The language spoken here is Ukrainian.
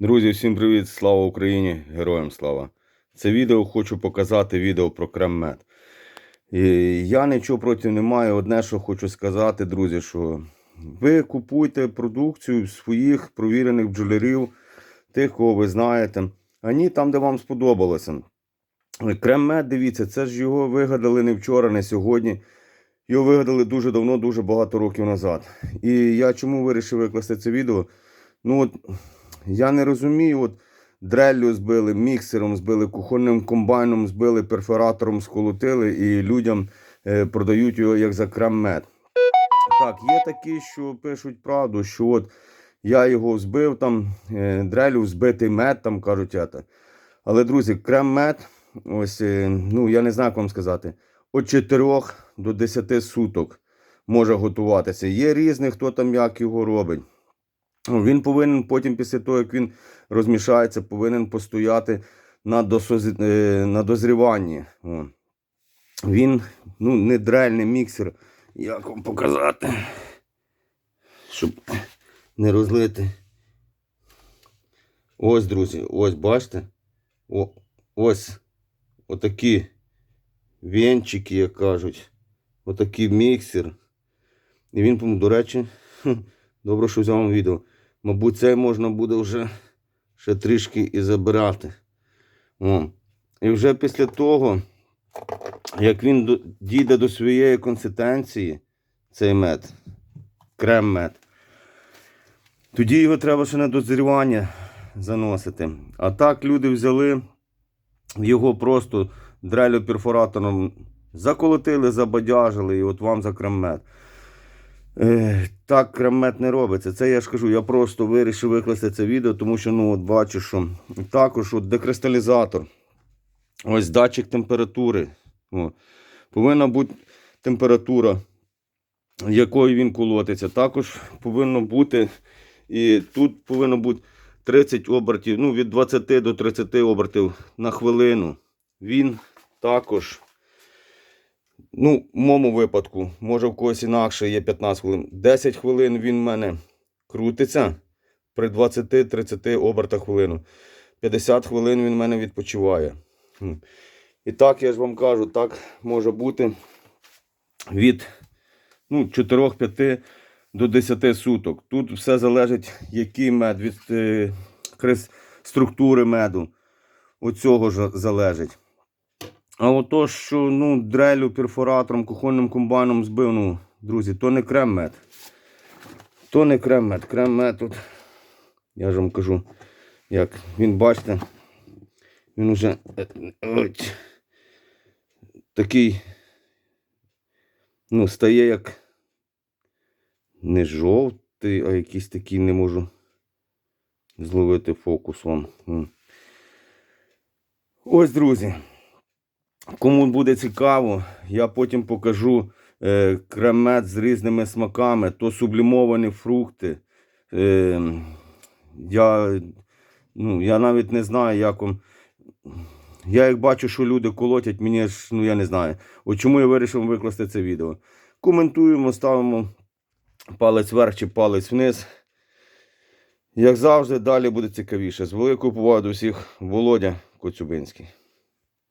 Друзі, всім привіт! Слава Україні! Героям слава! Це відео хочу показати відео про крем-мед. І Я нічого проти не маю. Одне, що хочу сказати, друзі, що ви купуйте продукцію своїх провірених бджолярів, тих, кого ви знаєте, а ні там, де вам сподобалося. Крем-мед, дивіться, це ж його вигадали не вчора, не сьогодні. Його вигадали дуже давно, дуже багато років назад. І я чому вирішив викласти це відео? Ну от я не розумію, от дреллю збили, міксером збили, кухонним комбайном збили, перфоратором сколотили і людям е, продають його як за крем-мед. Так, є такі, що пишуть правду, що от я його збив там, е, дрелю, збитий мед, там кажуть. Это. Але, друзі, крем-мед, ось, е, ну я не знаю, як вам сказати, від 4 до 10 суток може готуватися. Є різний, хто там як його робить. Він повинен потім, після того, як він розмішається, повинен постояти на, досоз... е, на дозріванні. Він ну, не дрельний міксер. Як вам показати? Щоб не розлити. Ось, друзі, ось бачите? О, ось отакі венчики, як кажуть. Отакий міксер. І він, до речі, добре, що взяв відео. Мабуть, цей можна буде вже ще трішки і забирати. О. І вже після того, як він дійде до своєї консистенції, цей мед, крем-мед, тоді його треба ще на дозрівання заносити. А так люди взяли його просто дрелю перфоратором заколотили, забадяжили, і от вам за крем-мед. Е, так кремет не робиться. Це я ж кажу, я просто вирішив викласти це відео, тому що ну, от бачу, що також от декристалізатор. Ось датчик температури. О. Повинна бути температура, якою він колотиться. Також повинно бути, і тут повинно бути 30 обертів, ну від 20 до 30 обертів на хвилину. Він також Ну, в моєму випадку, може в когось інакше є 15 хвилин. 10 хвилин він в мене крутиться при 20-30 обертах хвилину. 50 хвилин він в мене відпочиває. І так, я ж вам кажу, так може бути від ну, 4-5 до 10 суток. Тут все залежить, який мед, від е, структури меду. От цього ж залежить. А ото, що ну, дрелю, перфоратором, кухонним комбайном збив, ну, друзі, то не крем-мед. То не крем-мед. Крем-мед тут, я ж вам кажу, як він, бачите, він уже е, ось, такий, ну, стає як не жовтий, а якийсь такий не можу зловити фокус вам. Ось, друзі. Кому буде цікаво, я потім покажу е, кремет з різними смаками, то сублімовані фрукти. Е, я, ну, я навіть не знаю, як вам. Я як бачу, що люди колотять, мені ж, ну я не знаю. От чому я вирішив викласти це відео. Коментуємо, ставимо палець вверх чи палець вниз. Як завжди, далі буде цікавіше. З великою повагою до всіх, Володя Коцюбинський.